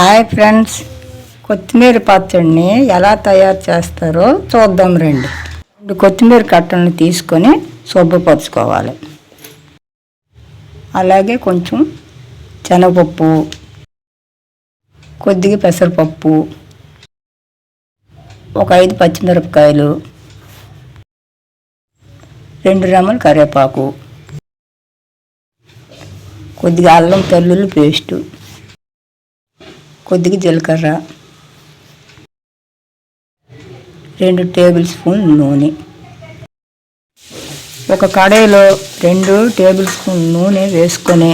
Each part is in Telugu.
Hi friends. కొత్తిమీర పచ్చడిని ఎలా తయారు చేస్తారో చూద్దాం రండి. రెండు కొత్తిమీర కట్టలను తీసుకొని శుభ్రపరచుకోవాలి. అలాగే కొంచెం శనగపప్పు కొద్దిగా పెసరపప్పు ఒక ఐదు పచ్చిమిరపకాయలు రెండు రెమ్మలు కరివేపాకు కొద్దిగా అల్లం తెల్లుల్లి పేస్టు కొద్దిగా జీలకర్ర రెండు టేబుల్ స్పూన్ నూనె. ఒక కడాయిలో రెండు టేబుల్ స్పూన్ నూనె వేసుకొని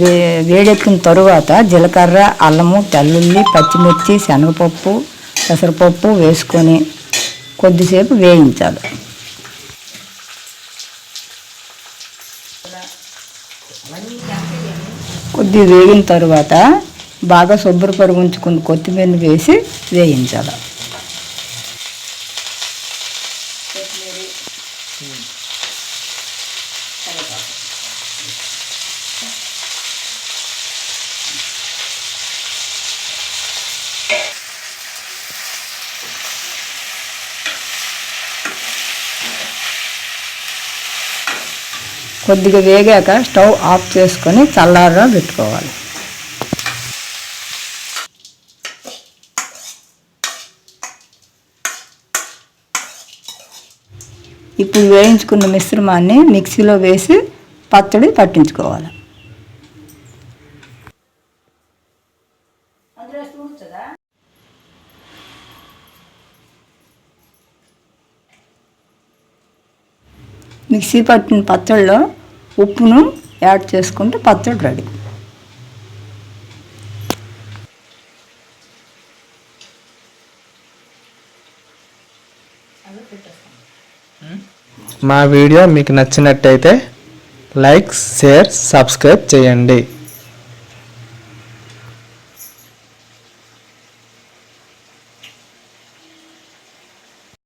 వే వేడెక్కిన తరువాత జీలకర్ర అల్లము తెల్లుల్లి పచ్చిమిర్చి శనగపప్పు పెసరపప్పు వేసుకొని కొద్దిసేపు వేయించాలి. కొద్ది వేగిన తర్వాత బాగా శుభ్రపరి ఉంచుకుని కొత్తిమీర వేసి వేయించాలి. కొద్దిగా వేగాక స్టవ్ ఆఫ్ చేసుకొని చల్లారగా పెట్టుకోవాలి. ఇప్పుడు వేయించుకున్న మిశ్రమాన్ని మిక్సీలో వేసి పచ్చడి పట్టించుకోవాలి. మిక్సీ పట్టిన పచ్చడిలో ఉప్పును యాడ్ చేసుకుంటే పచ్చడి రెడీ. మా వీడియో మీకు నచ్చినట్టయితే లైక్ షేర్ సబ్స్క్రైబ్ చేయండి.